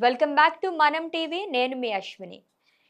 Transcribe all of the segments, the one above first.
Welcome back to Manam TV. నేను మీ అశ్విని.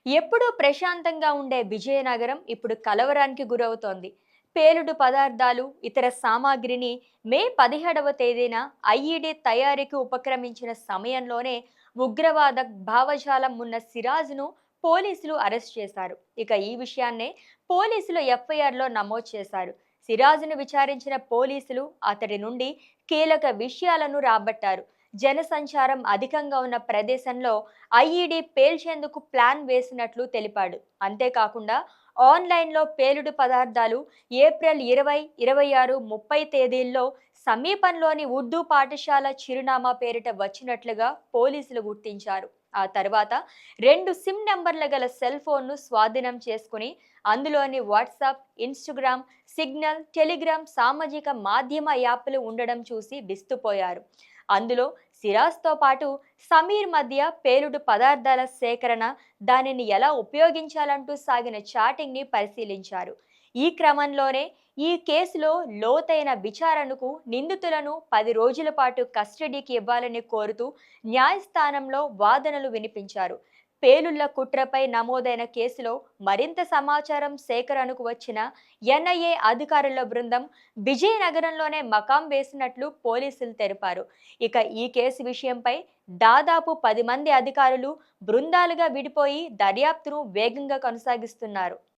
ఎప్పుడూ ప్రశాంతంగా ఉండే విజయనగరం ఇప్పుడు కలవరానికి గురవుతోంది. పేలుడు పదార్థాలు ఇతర సామాగ్రిని మే పదిహేడవ తేదీన ఐఈడి తయారీకి ఉపక్రమించిన సమయంలోనే ఉగ్రవాద భావజాలం ఉన్న సిరాజ్ను పోలీసులు అరెస్ట్ చేశారు. ఇక ఈ విషయాన్నే పోలీసులు ఎఫ్ఐఆర్లో నమోదు చేశారు. సిరాజ్ను విచారించిన పోలీసులు అతడి నుండి కీలక విషయాలను రాబట్టారు. జనసంచారం అధికంగా ఉన్న ప్రదేశంలో ఐఈడి పేల్చేందుకు ప్లాన్ వేసినట్లు తెలిపాడు. అంతేకాకుండా ఆన్లైన్లో పేలుడు పదార్థాలు ఏప్రిల్ ఇరవై ఇరవై ఆరు ముప్పై తేదీల్లో సమీపంలోని ఉర్దూ పాఠశాల చిరునామా పేరిట వచ్చినట్లుగా పోలీసులు గుర్తించారు. ఆ తర్వాత రెండు సిమ్ నెంబర్ల గల సెల్ ఫోన్ను స్వాధీనం చేసుకుని అందులోని వాట్సాప్ ఇన్స్టాగ్రామ్ సిగ్నల్ టెలిగ్రామ్ సామాజిక మాధ్యమ యాప్లు ఉండడం చూసి విస్తుపోయారు. అందులో సిరాజ్తో పాటు సమీర్ మధ్య పేలుడు పదార్థాల సేకరణ దానిని ఎలా ఉపయోగించాలంటూ సాగిన చాటింగ్ని పరిశీలించారు. ఈ క్రమంలోనే ఈ కేసులో లోతైన విచారణకు నిందితులను పది రోజుల పాటు కస్టడీకి ఇవ్వాలని కోరుతూ న్యాయస్థానంలో వాదనలు వినిపించారు. పేలుళ్ళ కుట్రపై నమోదైన కేసులో మరింత సమాచారం సేకరణకు వచ్చిన ఎన్ఐఏ అధికారుల బృందం విజయనగరంలోనే మకాం వేసినట్లు పోలీసులు తెలిపారు. ఇక ఈ కేసు విషయంపై దాదాపు పది మంది అధికారులు బృందాలుగా విడిపోయి దర్యాప్తును వేగంగా కొనసాగిస్తున్నారు.